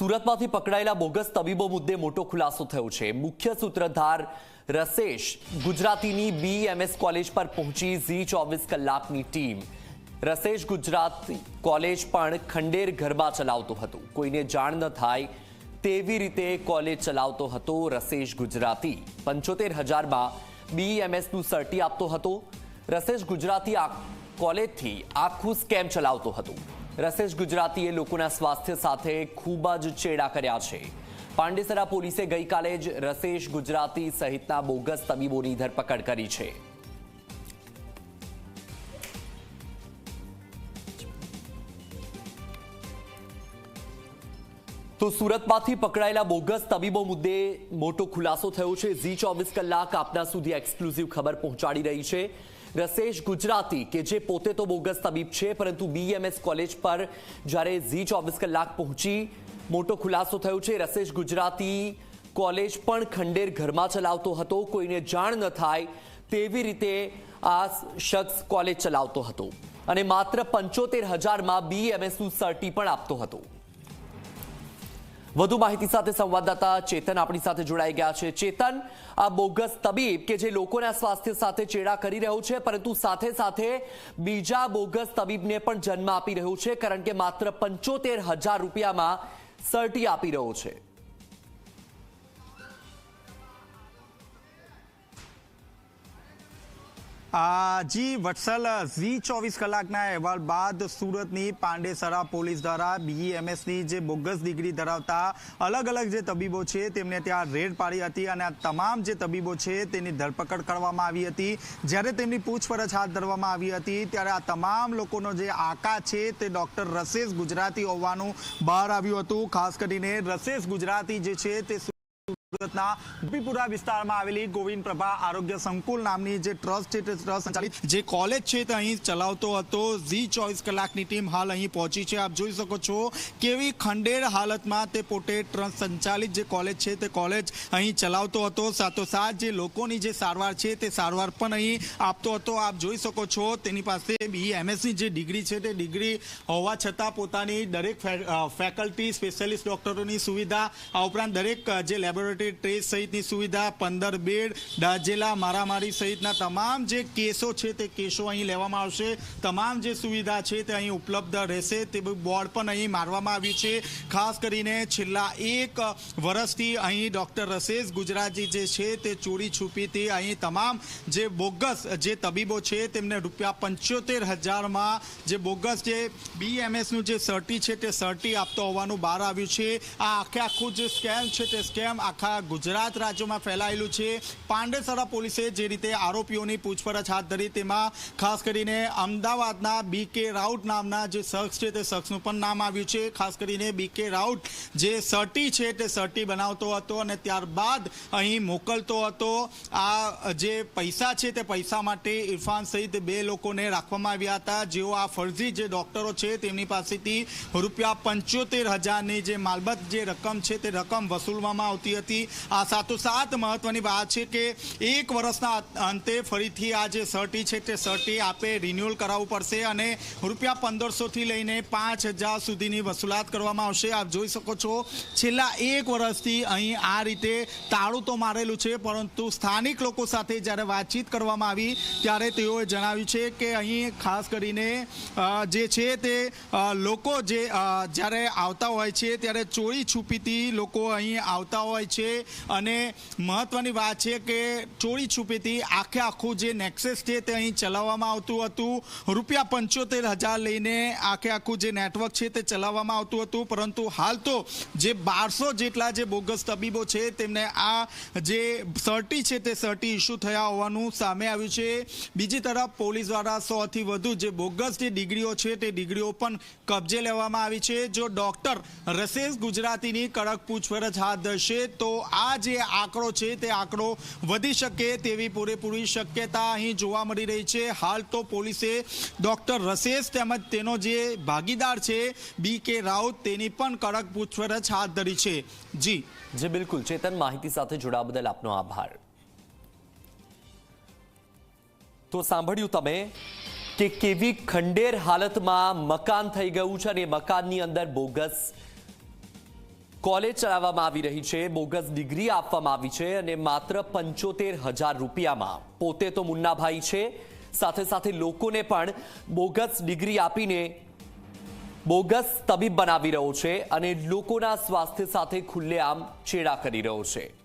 સુરતમાંથી પકડાયેલા બોગસ તબીબો મુદ્દે મોટો ખુલાસો થયો છે. મુખ્ય સૂત્રધાર રસેશ ગુજરાતીની બીએમએસ કોલેજ પર પહોંચી ઝી ચોવીસ કલાકની ટીમ. રસેશ ગુજરાત કોલેજ પણ ખંડેર ગરબા ચલાવતો હતો. કોઈને જાણ ન થાય તેવી રીતે કોલેજ ચલાવતો હતો રસેશ ગુજરાતી. પંચોતેર હજારમાં બીએમએસનું સર્ટી આપતો હતો. રસેશ ગુજરાતી આ કોલેજથી આખું સ્કેમ ચલાવતો હતો. રસેશ ગુજરાતીએ લોકોના સ્વાસ્થ્ય સાથે ખૂબ જ ચેડા કર્યા છે. પાંડેસરા પોલીસે ગઈકાલે જ રસેશ ગુજરાતી સહિતના બોગસ તબીબોની ધરપકડ કરી છે. તો સુરતમાંથી પકડાયેલા બોગસ તબીબો મુદ્દે મોટો ખુલાસો થયો છે. ઝી ચોવીસ કલાક આપના સુધી એક્સક્લુઝિવ ખબર પહોંચાડી રહી છે. રસેશ ગુજરાતી, કે જે પોતે તો બોગસ તબીબ છે, પરંતુ બીએમએસ કોલેજ પર જ્યારે ઝી ચોવીસ કલાક પહોંચી, મોટો ખુલાસો થયો છે. રસેશ ગુજરાતી કોલેજ પણ ખંડેર ઘરમાં ચલાવતો હતો. કોઈને જાણ ન થાય તેવી રીતે આ શખ્સ કોલેજ ચલાવતો હતો. અને માત્ર પંચોતેર હજારમાં બીએમએસનું સર્ટી પણ આપતો હતો. વધુ માહિતી સાથે સંવાદદાતા ચેતન આપણી સાથે જોડાઈ ગયા છે. ચેતન, આ બોગસ તબીબ કે જે લોકોના સ્વાસ્થ્ય સાથે ચેડા કરી રહ્યો છે, પરંતુ સાથે સાથે બીજા બોગસ તબીબને પણ જન્મ આપી રહ્યો છે, કારણ કે માત્ર પંચોતેર હજાર રૂપિયામાં સર્ટી આપી રહ્યો છે. જી વત્સલ ઝી ચોવીસ કલાકના અહેવાલ બાદ સુરતની પાંડેસરા પોલીસ દ્વારા બીઈએમએસની જે બોગસ ડિગ્રી ધરાવતા અલગ અલગ જે તબીબો છે તેમને ત્યાં રેડ પાડી હતી અને આ તમામ જે તબીબો છે તેની ધરપકડ કરવામાં આવી હતી. જ્યારે તેમની પૂછપરછ હાથ ધરવામાં આવી હતી, ત્યારે આ તમામ લોકોનો જે આકા છે તે ડૉક્ટર રસેશ ગુજરાતી હોવાનું બહાર આવ્યું હતું. ખાસ કરીને રસેશ ગુજરાતી જે છે તે સુરતના ગોપીપુરા વિસ્તારમાં આવેલી ગોવિંદ પ્રભા આરોગ્ય સંકુલ નામની જે ટ્રસ્ટ છે ટ્રસ્ટ સંચાલિત જે કોલેજ છે તે અહીં ચલાવતો હતો. ઝી ચોવીસ કલાકની ટીમ હાલ અહીં પહોંચી છે. આપ જોઈ શકો છો કેવી ખંડેર હાલતમાં તે પોતે ટ્રસ્ટ સંચાલિત જે કોલેજ છે તે કોલેજ અહીં ચલાવતો હતો. સાથોસાથ જે લોકોની જે સારવાર છે તે સારવાર પણ અહીં આપતો હતો. આપ જોઈ શકો છો તેની પાસે બી એમએસની જે ડિગ્રી છે તે ડિગ્રી હોવા છતાં પોતાની દરેક ફેકલ્ટી સ્પેશિયાલિસ્ટ ડોક્ટરોની સુવિધા આ ઉપરાંત દરેક જે લેબોરેટરી ટ્રેસ સહિતની સુવિધા, પંદર બેડ, દાજેલા, મારામારી સહિતના તમામ જે કેસો છે તે કેસો અહીં લેવામાં આવશે. તમામ જે સુવિધા છે તે અહીં ઉપલબ્ધ રહેશે. તે બોર્ડ પણ અહીં મારવામાં આવ્યું છે. ખાસ કરીને છેલ્લા એક વર્ષથી અહીં ડૉક્ટર રસેશ ગુજરાતી જે છે તે ચોરી છુપીથી અહીં તમામ જે બોગસ જે તબીબો છે તેમને રૂપિયા પંચોતેર હજારમાં જે બોગસ જે બીએમએસનું જે સર્ટી છે તે સર્ટી આપતો હોવાનું બહાર આવ્યું છે. આ આખે આખું જે સ્કેમ છે તે સ્કેમ આખા ગુજરાત રાજ્યમાં ફેલાયેલું છે. પાંડેસરા પોલીસે જે રીતે આરોપીઓની પૂછપરછ હાથ ધરી, તેમાં ખાસ કરીને અમદાવાદના બી કે રાઉટ નામના જે શખ્સ છે, તે શખ્સનું પણ નામ આવ્યું છે. ખાસ કરીને બી કે રાઉટ જે સર્ટી છે, તે સર્ટી બનાવતો હતો અને ત્યારબાદ અહીં મોકલતો હતો. આ જે પૈસા છે, તે પૈસા માટે ઇરફાન સહિત બે લોકોને રાખવામાં આવ્યા હતા. જેઓ આ ફરજી જે ડોક્ટરો છે, તેમની પાસેથી રૂપિયા પંચોતેર હજારની જે માલબત જે રકમ છે, તે રકમ વસૂલવામાં આવતી હતી. આ સાત મહત્વની વાત છે કે એક વર્ષના અંતે ફરીથી આ જે સર્ટી છે તે સર્ટી આપે રિન્યુઅલ કરાવવું પડશે અને રૂપિયા પંદરસોથી લઈને પાંચ હજાર સુધીની વસૂલાત કરવામાં આવશે. આપ જોઈ શકો છો, છેલ્લા એક વર્ષથી અહીં આ રીતે તાળું તો મારેલું છે, પરંતુ સ્થાનિક લોકો સાથે જ્યારે વાતચીત કરવામાં આવી, ત્યારે તેઓએ જણાવ્યું છે કે અહીં ખાસ કરીને જે છે તે લોકો જે જ્યારે આવતા હોય છે, ત્યારે ચોરી છુપીથી લોકો અહીં આવતા હોય છે. અને મહત્વની વાત છે કે ચોરી છુપીથી આખે આખું જે નેક્સેસ છે તે અહીં ચલાવવામાં આવતું હતું. રૂપિયા પંચોતેર હજાર લઈને આખે આખું જે નેટવર્ક છે તે ચલાવવામાં આવતું હતું. પરંતુ હાલ તો જે બારસો જેટલા જે બોગસ તબીબો છે તેમને આ જે સર્ટી છે તે સર્ટી ઇસ્યુ થયા હોવાનું સામે આવ્યું છે. બીજી તરફ પોલીસ દ્વારા સોથી વધુ જે બોગસ જે ડિગ્રીઓ છે તે ડિગ્રીઓ પણ કબજે લેવામાં આવી છે. જો ડોક્ટર રસેશ ગુજરાતીની કડક પૂછપરછ હાથ ધરશે તો આ જે આંકડો છે તે આંકડો વધી શકે તેવી પૂરેપૂરી શક્યતા અહીં જોવા મળી રહી છે. હાલ તો પોલીસે ડોક્ટર રસેશ તેમજ તેનો જે ભાગીદાર છે, બી કે રાઉત, તેની પણ કડક પૂછપરછ હાથ ધરી છે. જી. જે, બિલકુલ. ચેતન, માહિતી સાથે જોડાવા બદલ આપનો આભાર. તો સાંભળ્યું તમે કે કેવી ખંડેર હાલતમાં મકાન થઈ ગયું છે અને મકાનની અંદર બોગસ કોલેજ ચલાવવામાં આવી રહી છે, બોગસ ડિગ્રી આપવામાં આવી છે અને માત્ર પંચોતેર હજાર રૂપિયામાં. પોતે તો મુન્નાભાઈ છે, સાથે સાથે લોકોને પણ બોગસ ડિગ્રી આપીને બોગસ તબીબ બનાવી રહ્યો છે અને લોકોના સ્વાસ્થ્ય સાથે ખુલ્લેઆમ ચેડા કરી રહ્યો છે.